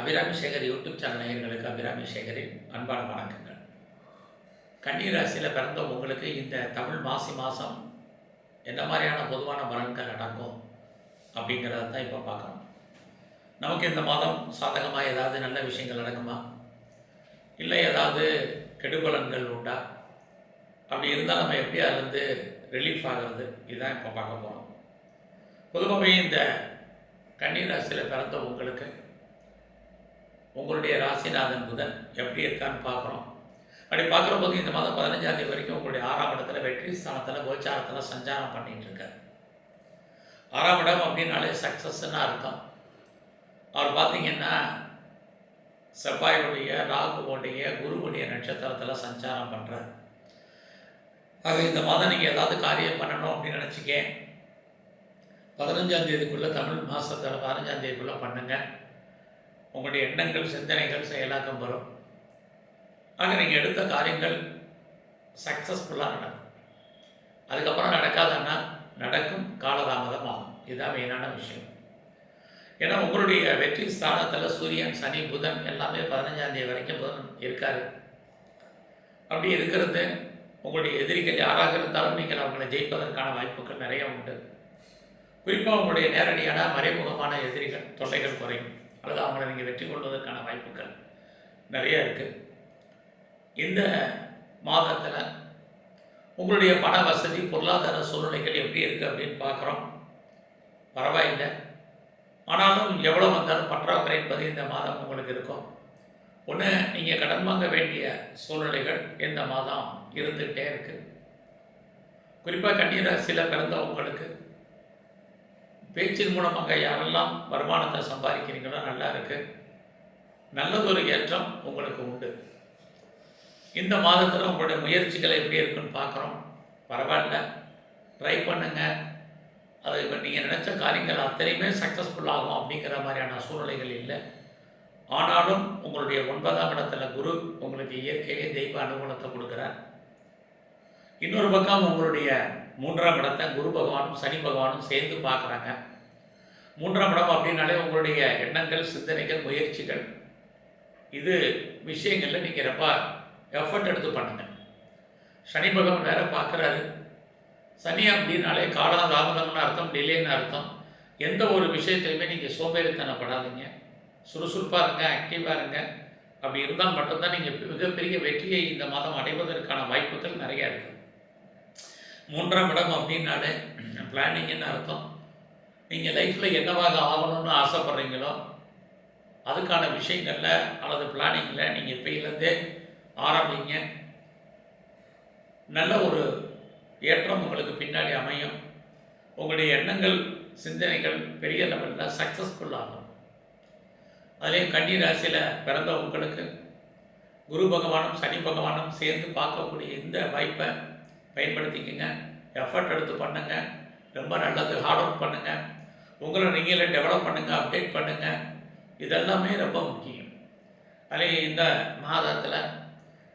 Abirami Sekar YouTube channel நேயர்களுக்கு அபிராமி சேகரின் அன்பான வணக்கங்கள். கன்னி ராசியில் பிறந்த உங்களுக்கு இந்த தமிழ் மாசி மாதம் எந்த மாதிரியான பொதுவான பலன்கள் நடக்கும் அப்படிங்கிறத தான் இப்போ பார்க்கணும். நமக்கு இந்த மாதம் சாதகமாக ஏதாவது நல்ல விஷயங்கள் நடக்குமா? இல்லை ஏதாவது கெடுபலன்கள் உண்டா? அப்படி இருந்தால் நம்ம எப்படி அதுலேருந்து ரிலீஃப் ஆகிறது? இதுதான் இப்போ பார்க்க போகிறோம் பொதுவாகவே இந்த கன்னி ராசியில் பிறந்த உங்களுக்கு உங்களுடைய ராசிநாதன் புதன் எப்படி இருக்கான்னு பார்க்குறோம். அப்படி பார்க்குற போது இந்த மாதம் பதினஞ்சாம் தேதி வரைக்கும் உங்களுடைய ஆறாம் இடத்துல வெற்றி ஸ்தானத்தில் கோச்சாரத்தில் சஞ்சாரம் பண்ணிகிட்டு இருக்கார். ஆறாம் இடம் அப்படின்னாலே சக்ஸஸ்ன்னு அர்த்தம். அவர் பார்த்தீங்கன்னா செவ்வாயுடைய ராகுவோடைய குருவுடைய நட்சத்திரத்தில் சஞ்சாரம் பண்ணுறார் அது இந்த மாதம் நீங்கள் ஏதாவது காரியம் பண்ணணும் அப்படின்னு நினச்சிக்க பதினஞ்சாம் தேதிக்குள்ளே தமிழ் மாதத்தில் பதினஞ்சாம் தேதிக்குள்ளே பண்ணுங்கள் உங்களுடைய எண்ணங்கள் சிந்தனைகள் செயலாக்கம் வரும் ஆக நீங்கள் எடுத்த காரியங்கள் சக்ஸஸ்ஃபுல்லாக நடக்கும். அதுக்கப்புறம் நடக்காதன்னா நடக்கும் காலதாமதம் ஆகும். இதுதான் மெயினான விஷயம். ஏன்னா உங்களுடைய வெற்றி ஸ்தானத்தில் சூரியன் சனி புதன் எல்லாமே பதினஞ்சாந்தேதி வரைக்கும் புதன் இருக்கார். அப்படி இருக்கிறது உங்களுடைய எதிரிகள் யாராக இருந்தாலும் நீங்கள் அவங்களை ஜெயிப்பதற்கான வாய்ப்புகள் நிறைய உண்டு. குறிப்பாக உங்களுடைய நேரடியான மறைமுகமான எதிரிகள் தொல்லைகள் குறையும். அல்லது அவங்களை நீங்கள் வெற்றி கொள்வதற்கான வாய்ப்புகள் நிறைய இருக்குது இந்த மாதத்தில் உங்களுடைய பண வசதி பொருளாதார சூழ்நிலைகள் எப்படி இருக்குது அப்படின்னு பார்க்குறோம். பரவாயில்லை. ஆனாலும் எவ்வளோ வந்தாலும் பற்றாக்குறை என்பது இந்த மாதம் உங்களுக்கு இருக்கும். ஒன்று நீங்கள் கடன் வாங்க வேண்டிய சூழ்நிலைகள் இந்த மாதம் இருந்துகிட்டே இருக்குது குறிப்பாக கண்ணீராசியில் பிறந்த உங்களுக்கு பேச்சின் மூலமாக யாரெல்லாம் வருமானத்தை சம்பாதிக்கிறீங்களோ நல்லா இருக்குது நல்லதொரு ஏற்றம் உங்களுக்கு உண்டு. இந்த மாதத்தில் உங்களுடைய முயற்சிகள் எப்படி இருக்குன்னு பார்க்குறோம். பரவாயில்ல. ட்ரை பண்ணுங்கள் அது இப்போ நீங்கள் நினச்ச காரியங்கள் அத்தனையுமே சக்ஸஸ்ஃபுல் ஆகும் அப்படிங்கிற மாதிரியான சூழ்நிலைகள் இல்லை. ஆனாலும் உங்களுடைய ஒன்பதாம் இடத்துல குரு உங்களுக்கு இயற்கையிலே தெய்வ அனுகூலத்தை கொடுக்குறார். இன்னொரு பக்கம் உங்களுடைய மூன்றாம் இடத்தை குரு பகவானும் சனி பகவானும் சேர்ந்து பார்க்குறாங்க. மூன்றாம் இடம் அப்படின்னாலே உங்களுடைய எண்ணங்கள் சிந்தனைகள் முயற்சிகள். இது விஷயங்களில் நீங்கள் ரொம்ப எஃபர்ட் எடுத்து பண்ணுங்கள் சனி பகவான் வேற பார்க்குறாரு. சனி அப்படின்னாலே காலதாமதம்னு அர்த்தம் டிலேன்னு அர்த்தம். எந்த ஒரு விஷயத்துலையுமே நீங்கள் சோம்பேறித்தனப்படாதீங்க. சுறுசுறுப்பாக இருங்க ஆக்டிவாக இருங்க. அப்படி இருந்தால் மட்டும்தான் நீங்கள் மிகப்பெரிய வெற்றியை இந்த மாதம் அடைவதற்கான வாய்ப்புகள் நிறையா இருக்குது மூன்றாம் இடம் அப்படின்னாலே பிளானிங்னு அர்த்தம். நீங்கள் லைஃப்பில் என்னவாக ஆகணும்னு ஆசைப்பட்றீங்களோ அதுக்கான விஷயங்களில் அல்லது பிளானிங்கில் நீங்கள் இப்போயிலேருந்தே ஆரம்பிங்க. நல்ல ஒரு ஏற்றம் உங்களுக்கு பின்னாடி அமையும். உங்களுடைய எண்ணங்கள் சிந்தனைகள் பெரிய லெவலில் சக்ஸஸ்ஃபுல் ஆகும். அதுலேயும் கன்னி ராசியில் பிறந்த உங்களுக்கு குரு பகவானும் சனி பகவானும் சேர்ந்து பார்க்கக்கூடிய இந்த வாய்ப்பை பயன்படுத்திக்கங்க. எஃபர்ட் எடுத்து பண்ணுங்கள் ரொம்ப நல்லது. ஹார்ட் ஒர்க் பண்ணுங்கள் உங்களை நீங்களே டெவலப் பண்ணுங்கள் அப்டேட் பண்ணுங்கள் இதெல்லாமே ரொம்ப முக்கியம். அதே இந்த மாதத்தில்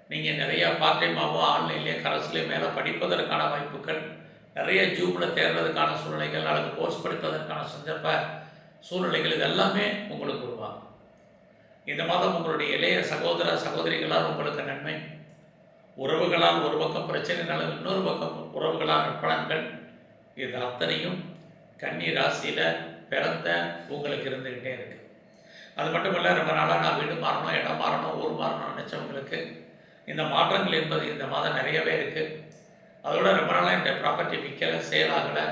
நீங்கள் நிறையா பார்ட் டைமாகவோ ஆன்லைன்லேயே கரஸ்லேயே மேலே படிப்பதற்கான வாய்ப்புகள் நிறைய ஜூமில் தேர்றதுக்கான சூழ்நிலைகள் அல்லது கோர்ஸ் படிப்பதற்கான சந்தர்ப்ப சூழ்நிலைகள் இதெல்லாமே உங்களுக்கு உருவாகும். இந்த மாதம் உங்களுடைய இளைய சகோதர சகோதரிகளால் உங்களுக்கு நன்மை. உறவுகளால் ஒரு பக்கம் பிரச்சனைனாலும் இன்னொரு பக்கம் உறவுகளால் பலன்கள் இது அத்தனையும் கன்னி ராசியில் பிறந்த உங்களுக்கு இருந்துக்கிட்டே இருக்குது அது மட்டும் இல்லை ரொம்ப நாளாக நான் வீடு மாறணும் இடம் மாறணும் ஊர் மாறணும் நினச்சவங்களுக்கு இந்த மாற்றங்கள் என்பது இந்த மாதம் நிறையவே இருக்குது அதோட ரொம்ப நாளாக இந்த ப்ராப்பர்ட்டி விற்கலை சேலாகலை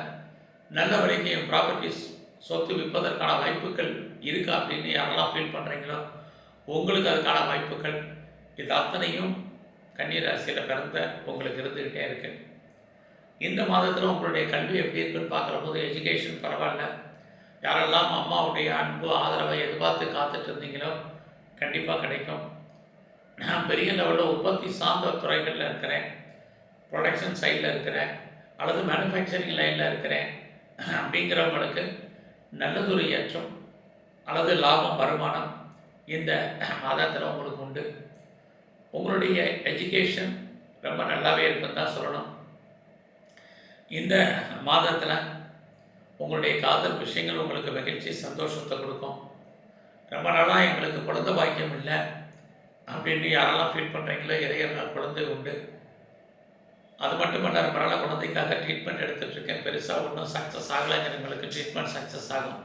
நல்ல வரைக்கும் என் ப்ராப்பர்ட்டிஸ் சொத்து விற்பதற்கான வாய்ப்புகள் இருக்கா அப்படின்னு யாரெல்லாம் ஃபீல் பண்ணுறீங்களோ உங்களுக்கு அதுக்கான வாய்ப்புகள் இது அத்தனையும் கன்னிராசியில் பிறந்த உங்களுக்கு இருந்துக்கிட்டே இருக்குது இந்த மாதத்தில் உங்களுடைய கல்வி எப்படி இருக்குன்னு பார்க்குற போது எஜுகேஷன் பரவாயில்ல. யாரெல்லாம் அம்மாவுடைய அன்பு ஆதரவை எதிர்பார்த்து காத்துட்டு இருந்தீங்களோ கண்டிப்பாக கிடைக்கும். நான் பெரிய லெவலில் உற்பத்தி சார்ந்த துறைகளில் இருக்கிறேன். ப்ரொடக்ஷன் சைடில் இருக்கிறேன். அல்லது மேனுஃபேக்சரிங் லைனில் இருக்கிறேன். அப்படிங்கிறவங்களுக்கு நல்லதொரு ஏற்றம் அல்லது லாபம் வருமானம் இந்த மாதத்தில் உங்களுக்கு உண்டு. உங்களுடைய எஜுகேஷன் ரொம்ப நல்லாவே இருக்குன்னு தான் சொல்லணும். இந்த மாதத்தில் உங்களுடைய காதல் விஷயங்கள் உங்களுக்கு மகிழ்ச்சி சந்தோஷத்தை கொடுக்கும். ரொம்ப நாளாக எங்களுக்கு குழந்தை பாக்கியம் இல்லை அப்படின்னு யாரெல்லாம் ஃபீல் பண்ணுறீங்களோ இறையெல்லாம் குழந்தை உண்டு. அது மட்டும் இல்லை ரொம்ப நாளாக குழந்தைக்காக ட்ரீட்மெண்ட் எடுத்துகிட்டு இருக்கேன். பெருசாக ஒன்றும் சக்ஸஸ் ஆகலைங்கிறவங்களுக்கு ட்ரீட்மெண்ட் சக்ஸஸ் ஆகும்.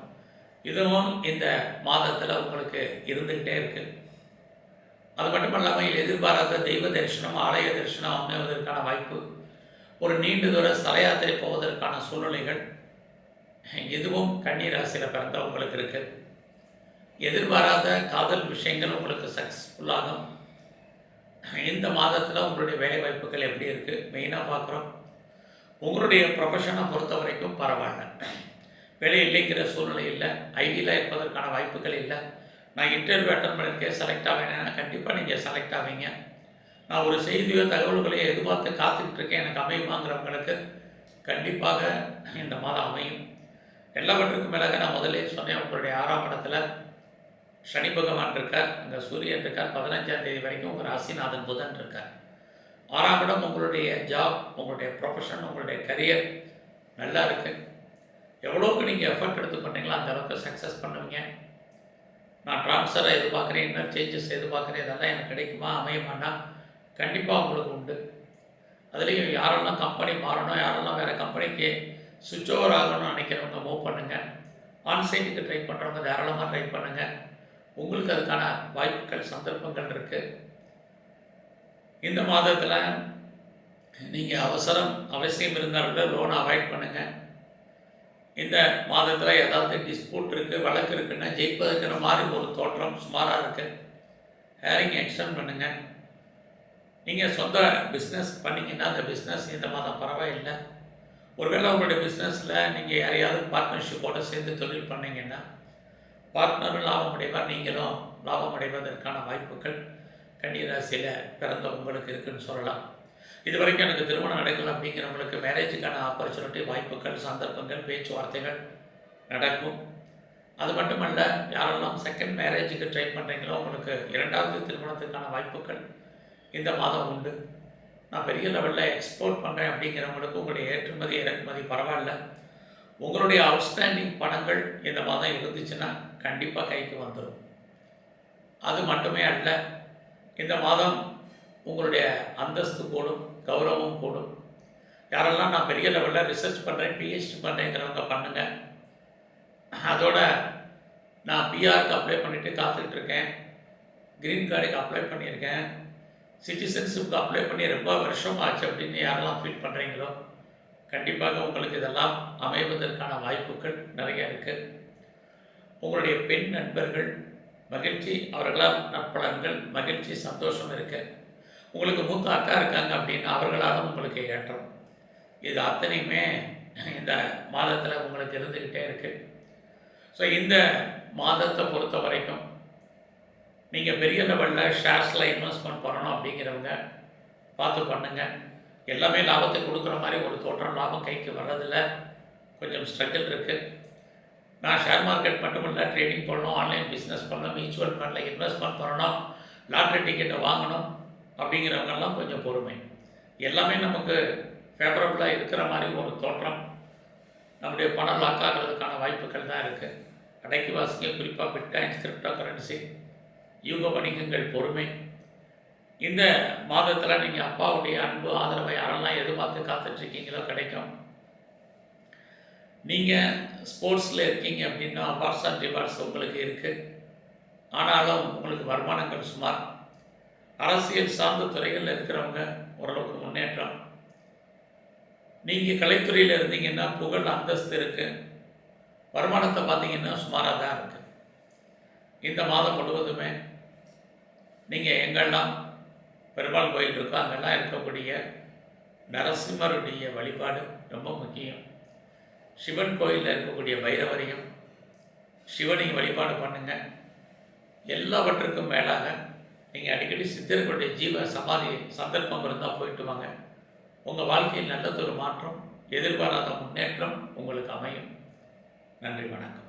இதுவும் இந்த மாதத்தில் உங்களுக்கு இருந்துக்கிட்டே இருக்குது அது மட்டும் இல்லாமல் எதிர்பாராத தெய்வ தரிசனம் ஆலய தரிசனம் அமைவதற்கான வாய்ப்பு ஒரு நீண்ட தூர ஸ்தல யாத்திரை போவதற்கான சூழ்நிலைகள் இதுவும் கன்னி பிறந்தவங்களுக்கு இருக்கு. எதிர்பாராத காதல் விஷயங்கள் உங்களுக்கு சக்ஸஸ்ஃபுல்லாகும் இந்த மாதத்தில் உங்களுடைய வேலை வாய்ப்புகள் எப்படி இருக்குது மெயினாக பார்க்குறோம் உங்களுடைய ப்ரொஃபஷனை பொறுத்த வரைக்கும் பரவாயில்ல. வேலை இல்லைங்கிற சூழ்நிலை இல்லை. ஐடியில் இருப்பதற்கான வாய்ப்புகள் இல்லை. நான் இன்டர்வியூ அட்டன் பண்ணியிருக்கேன் செலக்ட் ஆவேன். கண்டிப்பாக நீங்கள் செலக்ட் ஆவீங்க. நான் ஒரு செய்தியோ தகவல்களையோ எதிர்பார்த்து காத்துக்கிட்டு இருக்கேன் எனக்கு அமையுமாங்கிறவங்களுக்கு கண்டிப்பாக இந்த மாதம் அமையும். எல்லாவற்றுக்கும் மேலாக நான் முதல்ல சொன்னேன் உங்களுடைய ஆறாம் இடத்துல சனி பகவான் இருக்கார் அங்கே சூரியன் இருக்கார் பதினஞ்சாம் தேதி வரைக்கும் உங்கள் ராசிநாதன் புதன் இருக்கார். ஆறாம் இடம் உங்களுடைய ஜாப் உங்களுடைய ப்ரொஃபஷன் உங்களுடைய கரியர் நல்லா இருக்குது எவ்வளோக்கு நீங்கள் எஃபர்ட் எடுத்து பண்ணீங்களோ அந்த அளவுக்கு சக்ஸஸ் பண்ணுவீங்க. நான் ட்ரான்ஸ்ஃபரை எதிர்பார்க்குறேன் இன்னும் சேஞ்சஸ் எதிர்பார்க்குறேன் இதெல்லாம் எனக்கு கிடைக்குமா அமைய மாட்டான் கண்டிப்பாக உங்களுக்கு உண்டு. அதுலேயும் யாரெல்லாம் கம்பெனி மாறணும் யாரெல்லாம் வேறு கம்பெனிக்கு சுவிட்ச் ஓவர் ஆகணும்னு நினைக்கிறவங்க மூவ் பண்ணுங்கள் ஆன்சைட்டுக்கு ட்ரை பண்ணுறவங்க தாராளமாக ட்ரை பண்ணுங்கள் உங்களுக்கு அதுக்கான வாய்ப்புகள் சந்தர்ப்பங்கள் இருக்குது இந்த மாதத்தில் நீங்கள் அவசரம் அவசியம் இருந்தால் லோனை அவாய்ட் பண்ணுங்கள் இந்த மாதத்தில் ஏதாவது டிஸ்பியூட் இருக்குது வழக்கு இருக்குன்னா ஜெயிப்பதற்கிற மாதிரி ஒரு தோற்றம் சுமாராக இருக்குது ஹேரிங் எக்ஸ்டன் பண்ணுங்கள் நீங்கள் சொந்த பிஸ்னஸ் பண்ணிங்கன்னா அந்த பிஸ்னஸ் இந்த மாதம் பரவாயில்லை. ஒருவேளை உங்களுடைய பிஸ்னஸில் நீங்கள் யாரையாவது பார்ட்னர்ஷிப்போடு சேர்ந்து தொழில் பண்ணிங்கன்னா பார்ட்னரும் லாபம் அடைவார் நீங்களும். லாபம் அடைவதற்கான வாய்ப்புகள் கன்னிராசியில் பிறந்த உங்களுக்கு இருக்குன்னு சொல்லலாம். இது வரைக்கும் எனக்கு திருமணம் நடக்கல அப்படிங்கிறவங்களுக்கு மேரேஜுக்கான ஆப்பர்ச்சுனிட்டி வாய்ப்புகள் சந்தர்ப்பங்கள் பேச்சுவார்த்தைகள் நடக்கும். அது மட்டுமல்ல யாரெல்லாம் செகண்ட் மேரேஜுக்கு ட்ரை பண்ணுறீங்களோ உங்களுக்கு இரண்டாவது திருமணத்துக்கான வாய்ப்புகள் இந்த மாதம் உண்டு. நான் பெரிய லெவலில் எக்ஸ்போர்ட் பண்ணுறேன் அப்படிங்கிறவங்களுக்கு உங்களுடைய ஏற்றுமதி இறக்குமதி பரவாயில்ல. உங்களுடைய அவுட்ஸ்டாண்டிங் பணங்கள் இந்த மாதம் இருந்துச்சுன்னா கண்டிப்பாக கைக்கு வந்துடும் அது மட்டுமே அல்ல இந்த மாதம் உங்களுடைய அந்தஸ்து கூடும் கௌரவம் கூடும் யாரெல்லாம் நான் பெரிய லெவலில் ரிசர்ச் பண்ணுறேன் பிஹெச்டி பண்ணுறேங்கிறவங்க பண்ணுங்கள் அதோட நான் பிஆருக்கு அப்ளை பண்ணிவிட்டு காத்துக்கிட்டு இருக்கேன். க்ரீன் கார்டுக்கு அப்ளை பண்ணியிருக்கேன். சிட்டிசன்ஷிப்க்கு அப்ளை பண்ணி ரொம்ப வருஷம் ஆச்சு அப்படின்னு யாரெல்லாம் ஃபீல் பண்ணுறீங்களோ கண்டிப்பாக உங்களுக்கு இதெல்லாம் அமைவதற்கான வாய்ப்புகள் நிறைய இருக்குது உங்களுடைய பெண் நண்பர்கள் மகிழ்ச்சி அவர்களால் நற்பலன்கள் மகிழ்ச்சி சந்தோஷம் இருக்குது உங்களுக்கு மூத்த அக்கா இருக்காங்க அப்படின்னு அவர்களாலும் உங்களுக்கு ஏற்றம். இது அத்தனையுமே இந்த மாதத்தில் உங்களுக்கு இருந்துக்கிட்டே இருக்குது ஸோ இந்த மாதத்தை பொறுத்த வரைக்கும் நீங்கள் பெரிய லெவலில் ஷேர்ஸில் இன்வெஸ்ட்மெண்ட் பண்ணணும் அப்படிங்கிறவங்க பார்த்து பண்ணுங்கள் எல்லாமே லாபத்தை கொடுக்குற மாதிரி ஒரு தோற்றம் லாபம் கைக்கு வர்றதில்ல. கொஞ்சம் ஸ்ட்ரகிள் இருக்குது நான் ஷேர் மார்க்கெட் மட்டும் இல்லை ட்ரேடிங் பண்ணணும் ஆன்லைன் பிஸ்னஸ் பண்ணணும் மியூச்சுவல் ஃபண்டில் இன்வெஸ்ட்மெண்ட் பண்ணணும் லாட்ரி டிக்கெட்டை வாங்கணும். அப்படிங்கிறவங்கெல்லாம் கொஞ்சம் பொறுமை. எல்லாமே நமக்கு ஃபேவரபுளாக இருக்கிற மாதிரி ஒரு தோற்றம். நம்முடைய பணம் லாக் ஆகிறதுக்கான வாய்ப்புகள் தான் இருக்குது அடைக்கு வாசிக்க குறிப்பாக பிட்காயின்ஸ் கிரிப்டோ கரன்சி யூக வணிகங்கள் பொறுமை. இந்த மாதத்தில் நீங்கள் அப்பாவுடைய அன்பு ஆதரவை யாரெல்லாம் எதிர்பார்த்து காத்துட்ருக்கீங்களோ கிடைக்கும். நீங்கள் ஸ்போர்ட்ஸில் இருக்கீங்க அப்படின்னா பார்ஸ் அண்ட் ரிவார்ட்ஸ் உங்களுக்கு இருக்குது ஆனாலும் உங்களுக்கு வருமானங்கள் சுமார். அரசியல் சார்ந்த துறைகளில் இருக்கிறவங்க ஓரளவுக்கு முன்னேற்றம். நீங்கள் கலைத்துறையில் இருந்தீங்கன்னா புகழ் அந்தஸ்து இருக்குது வருமானத்தை பார்த்தீங்கன்னா சுமாராக தான் இருக்குது இந்த மாதம் முழுவதுமே நீங்கள் எங்கெல்லாம் பெருமாள் கோயில் இருக்கோ அங்கெல்லாம் இருக்கக்கூடிய நரசிம்மருடைய வழிபாடு ரொம்ப முக்கியம். சிவன் கோயிலில் இருக்கக்கூடிய பைரவரையும் சிவனை வழிபாடு பண்ணுங்கள் எல்லாவற்றுக்கும் மேலாக நீங்கள் அடிக்கடி சித்தர்களுடைய ஜீவ சமாதி சந்தர்ப்பம் இருந்தால் போயிட்டு வாங்க. உங்கள் வாழ்க்கையில் நல்லதொரு மாற்றம் எதிர்பாராத முன்னேற்றம் உங்களுக்கு அமையும். நன்றி வணக்கம்.